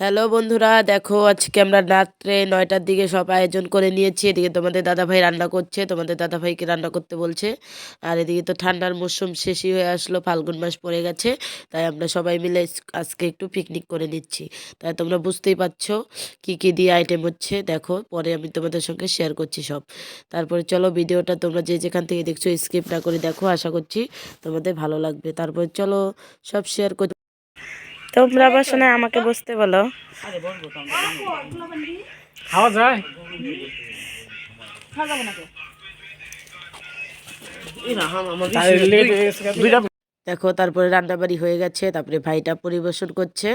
Hello বন্ধুরা, দেখো আজকে আমরা রাত্রে নয়টার দিকে সব আয়োজন করে নিয়েছি। এদিকে তোমাদের দাদাভাই রান্না করছে, তোমাদের দাদাভাইকে রান্না করতে বলছে। আর এদিকে তো ঠান্ডার মরশুম শেষই হয়ে আসলো, ফাল্গুন মাস পড়ে গেছে, তাই আমরা সবাই মিলে আজকে একটু পিকনিক করে নিচ্ছি। তাই তোমরা বুঝতেই পারছ কি কি দিয়ে আইটেম হচ্ছে। দেখো, পরে আমি তোমাদের সঙ্গে শেয়ার করছি সব। তারপরে চলো ভিডিওটা তোমরা যে যেখান থেকে দেখছ স্কিপ না করে দেখো, আশা করছি তোমাদের ভালো লাগবে। তারপরে চলো সব শেয়ার করছি তোমরা আবার শোনা আমাকে বসতে বলো। খাওয়া যায়? দেখো তারপরে রান্নাবাড়ি হয়ে গেছে তারপরে ভাইটা পরিবেশন করছে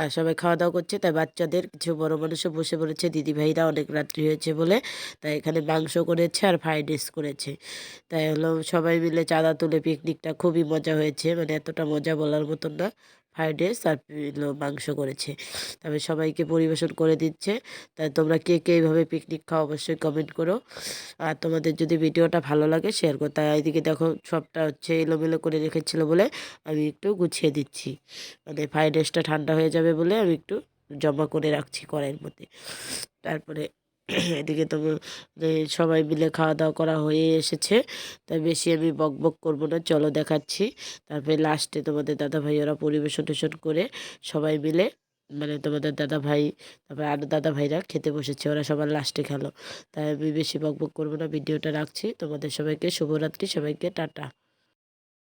আর সবাই খাওয়া দাওয়া করছে তাই বাচ্চাদের কিছু বড় মানুষও বসে পড়েছে দিদি ভাইরা অনেক রাত্রি হয়েছে বলে তাই এখানে মাংস করেছে আর ফ্রাইড রাইস করেছে। তাই হলো সবাই মিলে চাঁদা তুলে পিকনিকটা খুবই মজা হয়েছে মানে এতটা মজা বলার মতন না। ফ্রাইড রাইস আর হলো মাংস করেছে। তবে সবাইকে পরিবেশন করে দিচ্ছে। তাই তোমরা কে কে এইভাবে পিকনিক খাও অবশ্যই কমেন্ট করো। আর তোমাদের যদি ভিডিওটা ভালো লাগে শেয়ার করো। তাই এইদিকে দেখো, সবটা হচ্ছে এলোমেলো করে রেখেছিল বলে আমি একটু গুছিয়ে দিচ্ছি। মানে ফ্রাইড রাইসটা ঠান্ডা হয়ে যাবে বলে আমি একটু জমা করে রাখছি কড়াইয়ের মধ্যে। তারপরে এদিকে তো সবাই মিলে খাওয়া দাওয়া করা হয়ে এসেছে। তাই বেশি আমি বক বক করব না, চলো দেখাচ্ছি। তারপরে লাস্টে তোমাদের দাদা ওরা পরিবেশন টেশন করে সবাই মিলে মানে তোমাদের দাদা ভাই তারপরে আরও দাদা ভাইরা খেতে বসেছে, ওরা সবার লাস্টে খেলো। তাই আমি বেশি বক বক করব না, ভিডিওটা রাখছি। তোমাদের সবাইকে শুভরাত্রি, সবাইকে টাটা।